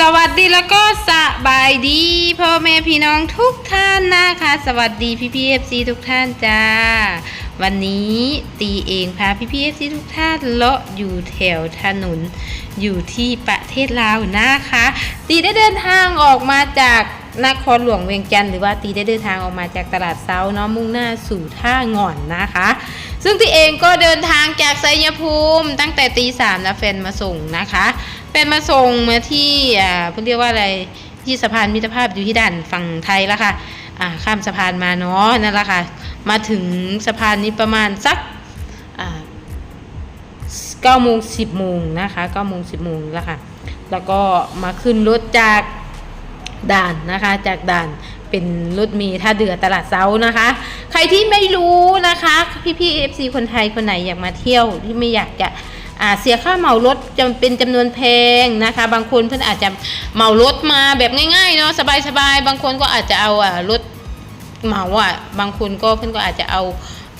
สวัสดีแล้วก็สบายดีพ่อแม่พี่น้องทุกท่านนะคะ สวัสดีพี่พีเอฟซีทุกท่านจ้า วันนี้ตีเองพาพี่พีเอฟซีทุกท่านเลาะอยู่แถวถนนอยู่ที่ประเทศลาวนะคะ ตีได้เดินทางออกมาจากนครหลวงเวียงจันทร์หรือว่าตีได้เดินทางออกมาจากตลาดเซาเนาะมุ่งหน้าสู่ท่าง่อนนะคะ ซึ่งตีเองก็เดินทางจากไซยภูมิ ตั้งแต่ตีสามนะแฟนมาส่งนะคะ แฟนมาส่งมาที่อ่าเรียกว่าอะไรที่สะพานมิตรภาพอยู่ที่ด่านฝั่งไทยแล้วค่ะอ่าข้ามสะพานมาเนาะนั่นแหละค่ะ มาถึงสะพานนี้ประมาณสักอ่าเก้าโมงสิบโมงนะคะเก้าโมงสิบโมงแล้วค่ะ แล้วก็มาขึ้นรถจากด่านนะคะจากด่านเป็นรถเมีท่าเดือตลาดเซานะคะ ใครที่ไม่รู้นะคะ พี่พี่เอฟซีคนไทยคนไหนอยากมาเที่ยวที่ไม่อยากจะ เสียค่าเหมารถจำเป็นจำนวนแพงนะคะ บางคนเพื่อนอาจจะเหมารถมาแบบง่ายๆเนาะสบายๆ บางคนก็อาจจะเอาอ่ารถเหมาอะบางคนก็เพื่อนก็อาจจะเอา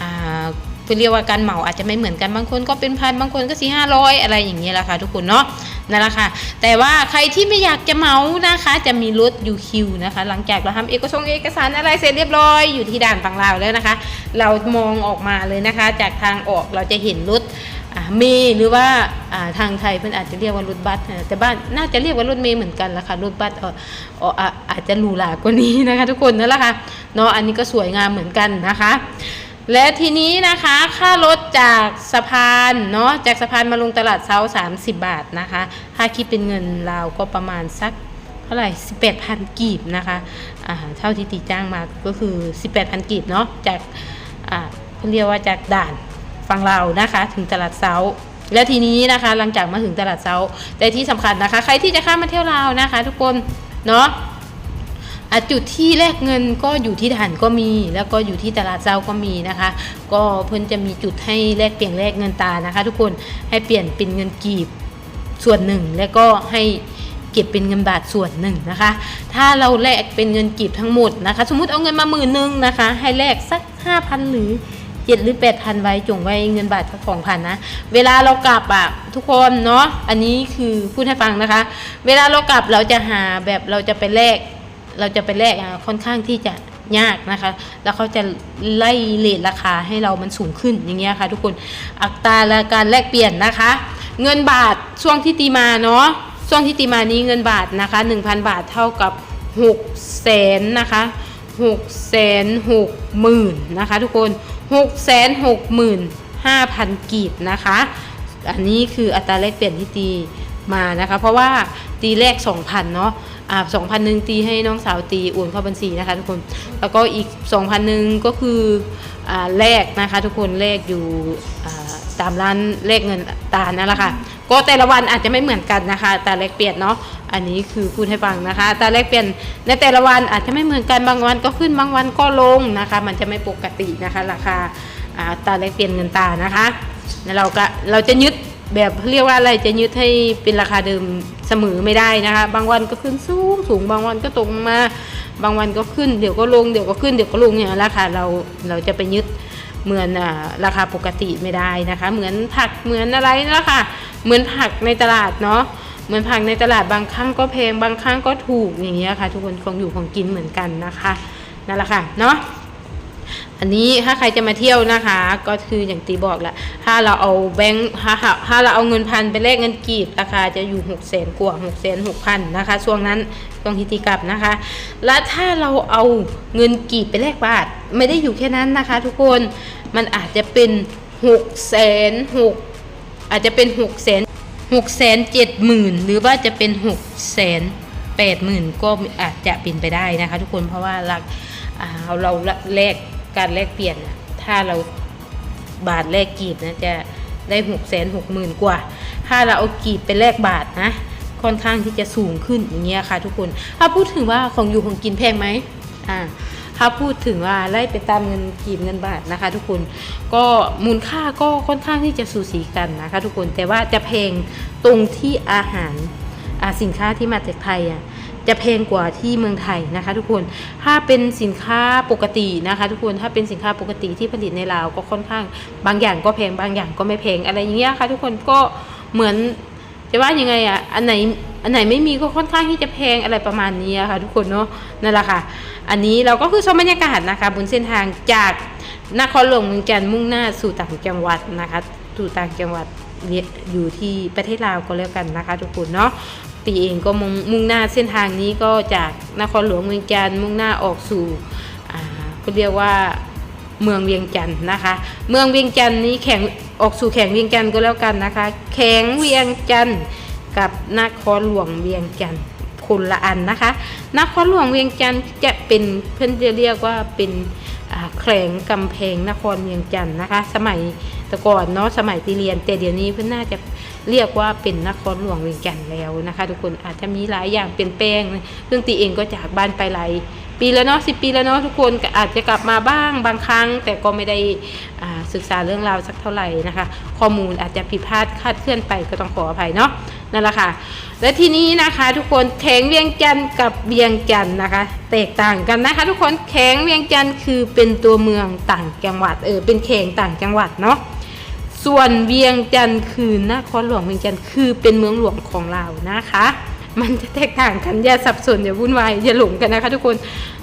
อ่าเพื่อเรียกว่าการเหมาอาจจะไม่เหมือนกันบางคนก็เป็นพันบางคนก็สี่ห้าร้อยอะไรอย่างเงี้ยแหละค่ะทุกคนเนาะนั่นแหละค่ะแต่ว่าใครที่ไม่อยากจะเหมานะคะ จะมีรถยูคิวนะคะ หลังจากเราทำเอกสารเอกสารอะไรเสร็จเรียบร้อยอยู่ที่ด่านฝั่งลาวแล้วนะคะ เรามองออกมาเลยนะคะ จากทางออกเราจะเห็นรถ มย์หรือว่าทางไทยเพื่อนอาจจะเรียกว่ารถบัสแต่บ้านน่าจะเรียกว่ารถเมย์เหมือนกันละค่ะรถบัสออออาจจะหรูหรากว่านี้นะคะ ทุกคนนั่นแหละค่ะเนาะอันนี้ก็สวยงามเหมือนกันนะคะ และทีนี้นะคะค่ารถจากสะพานเนาะจากสะพานมาลงตลาดเช้า30บบาทนะคะ ถ้าคิดเป็นเงินลาก็ประมาณสักเท่าไหร่18,000 กีบนะคะอ่าเท่าที่ตีจ้างมาก็คือ 18,000 กีบเนาะจากอ่าเขาเรียกว่าจากด่าน ฝั่งลานะคะ ถึงตลาดเช้าและทีนี้นะคะ หลังจากมาถึงตลาดเช้าแต่ที่สำคัญนะคะ ใครที่จะข้ามมาเที่ยวลาวนะคะ ทุกคนเนาะจุดที่แลกเงินก็อยู่ที่ด่านก็มี แล้วก็อยู่ที่ตลาดเจ้าก็มีนะคะ ก็เพิ่นจะมีจุดให้แลกเปลี่ยนแลกเงินตานะคะ ทุกคนให้เปลี่ยนเป็นเงินกีบส่วนหนึ่ง แล้วก็ให้เก็บเป็นเงินบาทส่วนหนึ่งนะคะ ถ้าเราแลกเป็นเงินกีบทั้งหมดนะคะ สมมติเอาเงินมาหมื่นหนึ่งนะคะ ให้แลกสักห้าพันหรือ เจ็ดหรือแปดพันไว้จงไว้เงินบาทสักสองพันนะ เวลาเรากลับอะทุกคนเนาะอันนี้คือพูดให้ฟังนะคะ เวลาเรากลับเราจะหาแบบเราจะไปแลกเราจะไปแลกอะค่อนข้างที่จะยากนะคะ แล้วเขาจะไล่เลทราคาให้เรามันสูงขึ้นอย่างเงี้ยค่ะ ทุกคนอัตราและการแลกเปลี่ยนนะคะ เงินบาทช่วงที่ตีมาเนาะช่วงที่ตีมานี้เงินบาทนะคะ 1,000 บาทเท่ากับ6แสนนะคะ6แสน6หมื่นนะคะ ทุกคน 6แสน6หมื่น5,000 กีบนะคะ อันนี้คืออัตราแลกเปลี่ยนที่ตีมานะคะ เพราะว่าตีแรก 2,000 เนาะอ่า2,000หนึ่งตีให้น้องสาวตีโอนเข้าบัญชีนะคะทุกคน แล้วก็อีก 2,000หนึ่งก็คืออ่าแลกนะคะทุกคนแลกอยู่อ่า ตามร้านแลกเงินตานั่นแหละค่ะ ก็แต่ละวันอาจจะไม่เหมือนกันนะคะ แต่แลกเปลี่ยนเนาะ อันนี้คือพูดให้ฟังนะคะ แต่แลกเปลี่ยนในแต่ละวันอาจจะไม่เหมือนกัน บางวันก็ขึ้น บางวันก็ลงนะคะ มันจะไม่ปกตินะคะ ราคาตาแลกเปลี่ยนเงินตานะคะ แล้วเราก็เราจะยึดแบบเรียกว่าอะไรจะยึดให้เป็นราคาเดิมเสมอไม่ได้นะคะ บางวันก็ขึ้นสูงสูง บางวันก็ตกมา บางวันก็ขึ้น เดี๋ยวก็ลง เดี๋ยวก็ขึ้น เดี๋ยวก็ลงอย่างนี้นแหละค่ะเราเราจะไปยึด เหมือนอราคาปกติไม่ได้นะคะ เหมือนผักเหมือนอะไรนั่ละค่ะเหมือนผักในตลาดเนาะเหมือนผักในตลาดบางครั้งก็แพงบางครั้งก็ถูกอย่างเงี้ยค่ะ ทุกคนของอยู่ของกินเหมือนกันนะคะนั่นแหละค่ะเนาะอันนี้ถ้าใครจะมาเที่ยวนะคะ ก็คืออย่างตีบอกแหละถ้าเราเอาแบงค์ถ้าถ้าเราเอาเงินพันไปแลกเงินกีบราคาจะอยู่หกแสนกว่าหกแสนหกพันนะคะ ช่วงนั้นช่วงฮิติกลับนะคะ และถ้าเราเอาเงินกีบไปแลกบาท ไม่ได้อยู่แค่นั้นนะคะ ทุกคนมันอาจจะเป็นหกแสนหกอาจจะเป็นหกแสนหกแสนเจ็ดหมื่นหรือว่าจะเป็นหกแสนแปดหมื่นก็อาจจะเป็นไปได้นะคะ ทุกคนเพราะว่าเราอ่าเราแลกการแลกเปลี่ยนถ้าเราบาทแลกกีบนะจะได้หกแสนหกหมื่นกว่า ถ้าเราเอากีบไปแลกบาทนะ ค่อนข้างที่จะสูงขึ้นอย่างเงี้ยค่ะ ทุกคน ถ้าพูดถึงว่าของอยู่ของกินแพงไหมอ่า ถ้าพูดถึงว่าไล่ไปตามเงินกีบเงินบาทนะคะ ทุกคนก็มูลค่าก็ค่อนข้างที่จะสูสีกันนะคะ ทุกคนแต่ว่าจะแพงตรงที่อาหารสินค้าที่มาจากไทยอะจะแพงกว่าที่เมืองไทยนะคะ ทุกคนถ้าเป็นสินค้าปกตินะคะ ทุกคนถ้าเป็นสินค้าปกติที่ผลิตในลาวก็ค่อนข้าง บางอย่างก็แพงบางอย่างก็ไม่แพงอะไรอย่างเงี้ยค่ะ ทุกคนก็เหมือนจะว่ายังไงอะอันไหน อันไหนไม่มีก็ค่อนข้างที่จะแพงอะไรประมาณนี้ค่ะ ทุกคนเนาะนั่นแหละค่ะ อันนี้เราก็คือชมบรรยากาศนะคะบนเส้นทางจากนครหลวงเมืองจันทร์มุ่งหน้าสู่ต่างจังหวัดนะคะสู่ต่างจังหวัดอยู่ที่ประเทศลาวก็แล้วกันนะคะ ทุกคนเนาะตีเองก็มุ่งม่งหน้าเส้นทางนี้ก็จากนครหลวงเมืองจันทร์มุ่งหน้าออกสู่อ่าก็เรียกว่าเมืองเวียงจันทร์นะคะ เมืองเวียงจันทร์นี้แข่งออกสู่แข่งเวียงจันทร์ก็แล้วกันนะคะ แข่งเวียงจันทร์ กับนครหลวงเวียงจันทร์คนละอันนะคะนครหลวงเวียงจันทร์จะเป็นเพื่อนจะเรียกว่าเป็นแข่งกำแพงนครเวียงจันทร์นะคะ สมัยแต่ก่อนเนาะสมัยที่เรียน แต่เดี๋ยวนี้เพื่อนน่าจะเรียกว่าเป็นนครหลวงเวียงจันทร์แล้วนะคะ ทุกคนอาจจะมีหลายอย่างเปลี่ยนแปลงเรื่องตีเองก็จากบ้านไปหลาย ปีแล้วเนาะสิปีแล้วเนาะทุกคนอาจจะกลับมาบ้างบางครั้ง แต่ก็ไม่ได้ศึกษาเรื่องราวสักเท่าไหร่นะคะ ข้อมูลอาจจะผิดพลาดคาดเคลื่อนไปก็ต้องขออภัยเนาะนั่นแหละค่ะ และทีนี้นะคะทุกคนแข็งเวียงจันทร์กับเวียงจันทร์นะคะ แตกต่างกันนะคะ ทุกคนแข็งเวียงจันทร์คือเป็นตัวเมืองต่างจังหวัดเออเป็นแข่งต่างจังหวัดเนาะส่วนเวียงจันทร์คือนครหลวงเวียงจันทร์คือเป็นเมืองหลวงของเรานะคะ มันจะแตกต่างกันอย่าสับสนอย่าวุ่นวายอย่าหลงกันนะคะทุกคน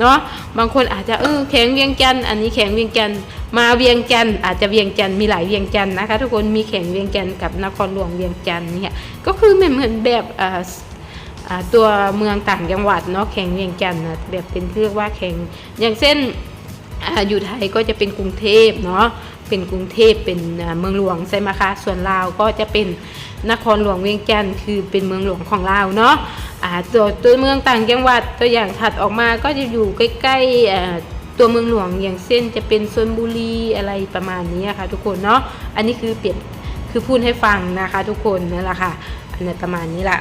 เนาะบางคนอาจจะเออแข็งเวียงจันทร์อันนี้แข็งเวียงจันทร์มาเวียงจันทร์อาจจะเวียงจันทร์มีหลายเวียงจันทร์นะคะ ทุกคนมีแข็งเวียงจันทร์กับนครหลวงเวียงจันทร์เนี่ยก็คือเหมือนแบบตัวเมืองต่างจังหวัดเนาะแข็งเวียงจันทร์นะแบบเป็นเรียกว่าแข็งอย่างเช่นออยู่ไทยก็จะเป็นกรุงเทพเนาะเป็นกรุงเทพเป็นเมืองหลวงใช่ไหมคะส่วนลาวก็จะเป็น นครหลวงเวียงจันทร์คือเป็นเมืองหลวงของเราเนาะอ่าตัวตัวเมืองต่างจังหวัดตัวอย่างถัดออกมาก็จะอยู่ใกล้ๆตัวเมืองหลวงอย่างเช่นจะเป็นชนบุรีอะไรประมาณนี้ค่ะทุกคนเนาะอันนี้คือเปลี่ยนคือพูดให้ฟังนะคะทุกคนนั่นแหละค่ะอันนี้ประมาณนี้แหละ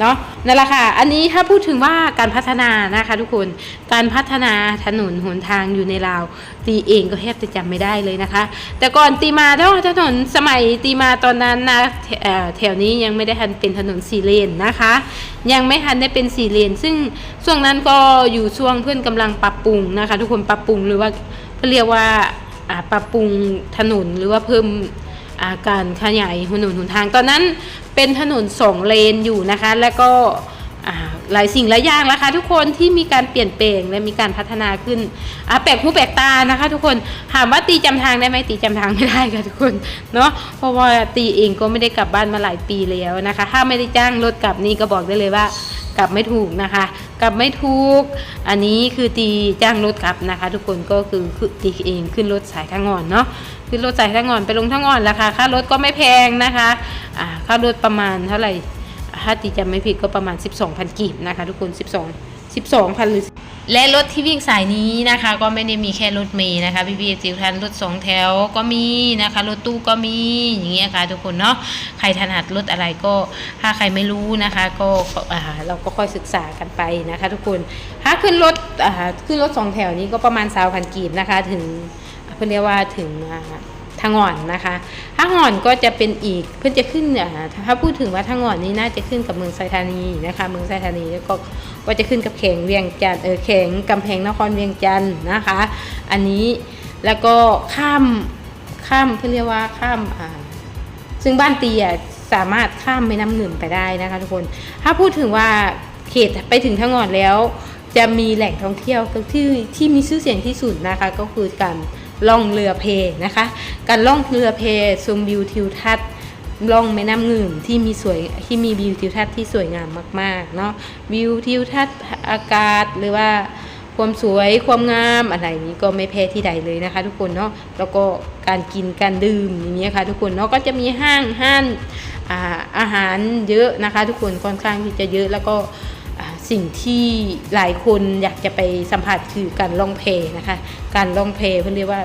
เนาะนั่นแหละค่ะ อันนี้ถ้าพูดถึงว่าการพัฒนานะคะทุกคน การพัฒนาถนนหนทางอยู่ในลาว ตีเองก็แทบจะจำไม่ได้เลยนะคะ แต่ก่อนตีมาถ้าถนนสมัยตีมาตอนนั้นนะแถวนี้ยังไม่ได้ทันเป็นถนนสี่เลนนะคะ ยังไม่ทันได้เป็นสี่เลน ซึ่งช่วงนั้นก็อยู่ช่วงเพื่อนกำลังปรับปรุงนะคะ ทุกคนปรับปรุงหรือว่าเรียกว่าปรับปรุงถนนหรือว่าเพิ่ม การขยายถนนหนทางตอนนั้นเป็นถนนสองเลนอยู่นะคะ แล้วก็หลายสิ่งหลายอย่างแล้วค่ะทุกคนที่มีการเปลี่ยนแปลงและมีการพัฒนาขึ้นอาแปลกหูแปลกตานะคะ ทุกคนถามว่าตีจำทางได้ไหมตีจำทางไม่ได้ค่ะทุกคนเนาะเพราะว่าตีเองก็ไม่ได้กลับบ้านมาหลายปีแล้วนะคะ ถ้าไม่ได้จ้างรถกลับนี่ก็บอกได้เลยว่ากลับไม่ถูกนะคะ กลับไม่ถูก อันนี้คือตีจ้างรถกลับนะคะ ทุกคนก็คือคือตีเองขึ้นรถสายทางงอนเนาะ ขึ้นรถสายทางงอนไปลงทางงอนราคาค่ารถก็ไม่แพงนะคะอ่าค่ารถประมาณเท่าไหร่ถ้าตีจำไม่ผิดก็ประมาณ 12,000กีบนะคะ ทุกคน 12 12,000หรือและรถที่วิ่งสายนี้นะคะ ก็ไม่ได้มีแค่รถเมย์นะคะพี่พี่จิวทันรถสองแถวก็มีนะคะรถตู้ก็มีอย่างเงี้ยค่ะทุกคนเนาะใครถนัดรถอะไรก็ถ้าใครไม่รู้นะคะก็อ่าเราก็ค่อยศึกษากันไปนะคะ ทุกคนถ้าขึ้นรถอ่าขึ้นรถสองแถวนี้ก็ประมาณสาวพันกีบนะคะถึง เพื่อเรียกว่าถึงทางอ่อนนะคะถ้าอ่อนก็จะเป็นอีกเพื่อจะขึ้นอ่าถ้าพูดถึงว่าทางอ่อนนี้น่าจะขึ้นกับเมืองไซธานีนะคะ เมืองไซธานีแล้วก็ก็จะขึ้นกับแข่งเวียงจันเออแข่งกำแพงนครเวียงจันนะคะ อันนี้แล้วก็ข้ามข้ามเพื่อเรียกว่าข้ามอ่าซึ่งบ้านเตียสามารถข้ามแม่น้ำหนึ่งไปได้นะคะทุกคน ถ้าพูดถึงว่าเขตไปถึงทางอ่อนแล้ว จะมีแหล่งท่องเที่ยวที่ที่มีชื่อเสียงที่สุดนะคะก็คือการ ล่องเรือเพนะคะ การล่องเรือเพชมวิวทิวทัศน์ล่องแม่น้ำเงืมที่มีสวยที่มีวิวทิวทัศน์ที่สวยงามมากๆเนาะวิวทิวทัศน์อากาศหรือว่าความสวยความงามอะไรนี้ก็ไม่แพ้ที่ใดเลยนะคะ ทุกคนเนาะแล้วก็การกินการดื่มอย่างเงี้ยค่ะ ทุกคนเนาะก็จะมีห้างห้านอาอาหารเยอะนะคะ ทุกคนค่อนข้างที่จะเยอะแล้วก็ สิ่งที่หลายคนอยากจะไปสัมผัสคือการล่องเพนะคะ การล่องเพเพื่อเรียกว่า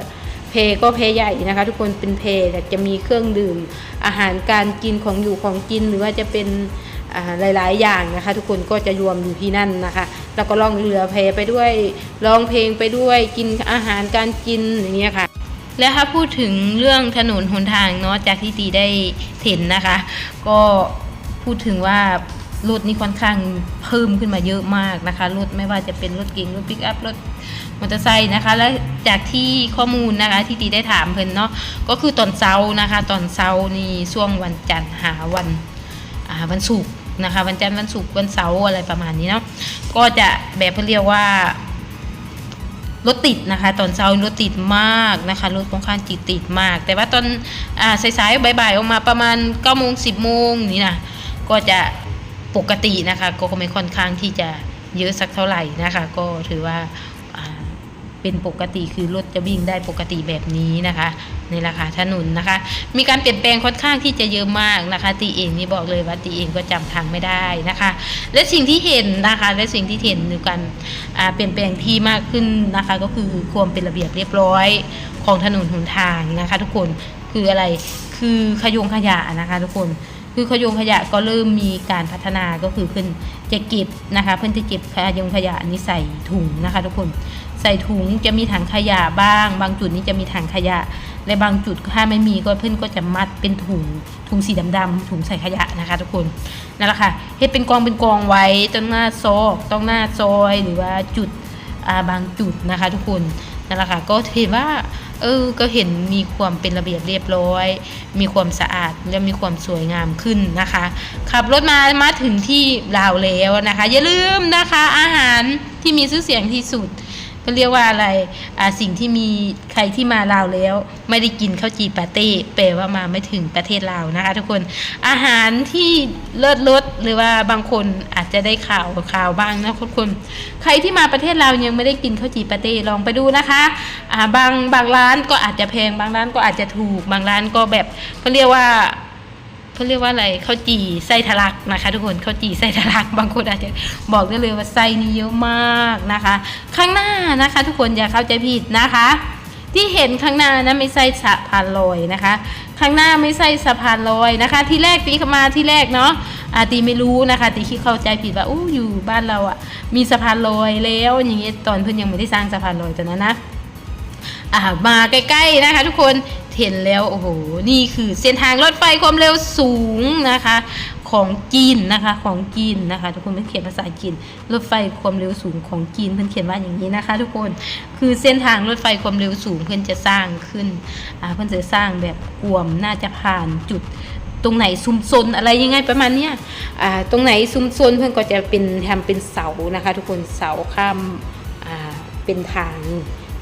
เพก็เพใหญ่นะคะทุกคนเป็นเพแต่จะมีเครื่องดื่ม อาหารการกินของอยู่ของกินหรือว่าจะเป็นอ่าหลาย ๆ อย่างนะคะ ทุกคนก็จะรวมอยู่ที่นั่นนะคะ แล้วก็ล่องเรือเพไปด้วยร้องเพลงไปด้วยกินอาหารการกินอย่างเงี้ยค่ะ และถ้าพูดถึงเรื่องถนนหนทางเนาะจากที่ตีได้เห็นนะคะ ก็พูดถึงว่า รถนี่ค่อนข้างเพิ่มขึ้นมาเยอะมากนะคะรถไม่ว่าจะเป็นรถเก๋งรถปิกอัพรถมอเตอร์ไซค์นะคะ และจากที่ข้อมูลนะคะที่ตีได้ถามเพิ่นเนาะก็คือตอนเช้านะคะ ตอนเช้านี่ช่วงวันจันทร์หาวันวันศุกร์นะคะ วันจันทร์วันศุกร์วันเสาร์อะไรประมาณนี้เนาะก็จะแบบเขาเรียกว่ารถติดนะคะ ตอนเช้ารถติดมากนะคะรถค่อนข้างจิตติดมาก แต่ว่าตอนอสายๆบ่ายๆออกมาประมาณ9ก้าโมงสิบโมงนี่นะก็จะ ปกตินะคะก็ไม่ค่อนข้างที่จะเยอะสักเท่าไหร่นะคะ ก็ถือว่าเป็นปกติคือรถจะวิ่งได้ปกติแบบนี้นะคะในราคาถนนนะคะ มีการเปลี่ยนแปลงค่อนข้างที่จะเยอะมากนะคะ ตีเองนี่บอกเลยว่าตีเองก็จำทางไม่ได้นะคะ และสิ่งที่เห็นนะคะและสิ่งที่เห็นในการเปลี่ยนแปลงที่มากขึ้นนะคะ ก็คือความเป็นระเบียบเรียบร้อยของถนนหนทางนะคะ ทุกคนคืออะไรคือขยงขยะนะคะ ทุกคน คือขยงขยะก็เริ่มมีการพัฒนาก็คือเพิ่นจะเก็บนะคะเพิ่อนจะเก็บขยงขยะนี้ใส่ถุงนะคะ ทุกคนใส่ถุงจะมีถังขยะบ้าง บางจุดนี้จะมีถังขยะ และบางจุดถ้าไม่มีก็เพื่อนก็จะมัดเป็นถุงถุงสีดำๆถุงใส่ขยะนะคะ ทุกคนนั่นแหละค่ะเฮ็ดเป็นกองเป็นกองไว้ตรงหน้าซอกตรงหน้าซอยหรือว่าจุดบางจุดนะคะ ทุกคนนั่นแหละค่ะก็เห็นว่า เออ ก็เห็นมีความเป็นระเบียบเรียบร้อย มีความสะอาดและมีความสวยงามขึ้นนะคะ ขับรถมามาถึงที่ลาวแล้วนะคะ อย่าลืมนะคะ อาหารที่มีชื่อเสียงที่สุดก็เรียกว่าอะไรอ่าสิ่งที่มีใครที่มาลาวแล้ว ไม่ได้กินข้าวจีปาเต้แปลว่ามาไม่ถึงประเทศลาวนะคะ ทุกคนอาหารที่เลิศรสหรือว่าบางคนอาจ จะได้ข่าวข่าวบ้างนะทุกคนใครที่มาประเทศลายังไม่ได้กินข้าวจีปาเต้ลองไปดูนะคะอ่าบางบางร้านก็อาจจะแพงบางร้านก็อาจจะถูกบางร้านก็แบบเขาเรียกว่าเขาเรียกว่าอะไรข้าวจี่ไส้ทะลักนะคะ ทุกคนข้าวจี่ไส้ทะลักบางคนอาจจะบอกได้เลยว่าไส้นี่เยอะมากนะคะ ข้างหน้านะคะ ทุกคนอย่าเข้าใจผิดนะคะ ที่เห็นข้างหน้านะไม่ใช่สะพานลอยนะคะ ข้างหน้าไม่ใช่สะพานลอยนะคะ ที่แรกตีเข้ามาที่แรกเนาะ อาตีไม่รู้นะคะตีคิดเข้าใจผิดว่าอู้อยู่บ้านเราอะ่ะมีสะพานลอยแล้วอย่างเงี้ยตอนเพิ่นยังไม่ได้สร้างสะพานลอยตอนนั้นนะอ่ามาใกล้ๆนะคะ ทุกคนเห็นแล้วโอ้โหนี่คือเส้นทางรถไฟความเร็วสูงนะคะของจีนนะคะของจีนนะคะ ทุกคนเพิ่นเขียนภาษาจีนรถไฟความเร็วสูงของจีนเพิ่นเขียนว่าอย่างนี้นะคะ ทุกคนคือเส้นทางรถไฟความเร็วสูงเพิ่นจะสร้างขึ้นอ่าเพิ่นจะสร้างแบบกวมน่าจะผ่านจุด ตรงไหนซุมซนอะไรยังไงประมาณเนี้ยตรงไหนซุมซนเพื่อนก็จะเป็นทำเป็นเสานะคะ ทุกคนเสาข้ามเป็นทาง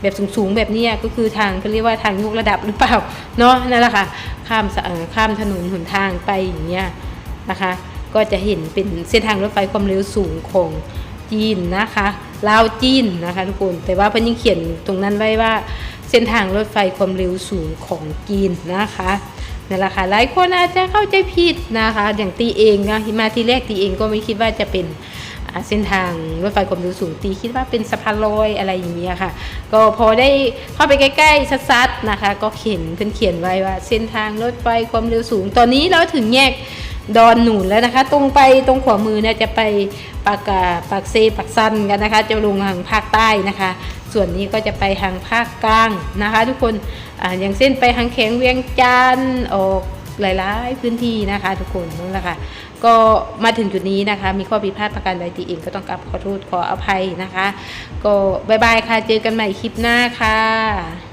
แบบสูงๆแบบนี้ก็คือทางเขาเรียกว่าทางยกระดับหรือเปล่าเนาะนั่นแหละค่ะข้ามข้ามถนนหนทางไปอย่างเงี้ยนะคะ ก็จะเห็นเป็นเส้นทางรถไฟความเร็วสูงของจีนนะคะลาวจีนนะคะทุกคนแต่ว่าเพิ่นยังเขียนตรงนั้นไว้ว่าเส้นทางรถไฟความเร็วสูงของจีนนะคะ นั่นแหละค่ะหลายคนอาจจะเข้าใจผิดนะคะอย่างตีเองนะมาทีแรกตีเองก็ไม่คิดว่าจะเป็นเส้นทางรถไฟความเร็วสูงตีคิดว่าเป็นสะพานลอยอะไรอย่างเงี้ยค่ะ ก็พอได้เข้าไปใกล้ๆซัดๆนะคะ ก็เขียนเพิ่นเขียนไว้ว่า เส้นทางรถไฟความเร็วสูง ตอนนี้เราถึงแยกดอนหนุนแล้วนะคะ ตรงไปตรงขวามือเนี่ยจะไปปากกาปากเซปากซันกันนะคะ จะลงทางภาคใต้นะคะ ส่วนนี้ก็จะไปทางภาคกลางนะคะ ทุกคนออย่างเส้นไปทางแขงเวียงจันทร์ออกหลายๆพื้นที่นะคะ ทุกคนนั่นแหละค่ะก็มาถึงจุดนี้นะคะ มีข้อผิดพลาดประการใดตีเองก็ต้องกลับขอโทษขออภัยนะคะ ก็บายบายค่ะเจอกันใหม่คลิปหน้าค่ะ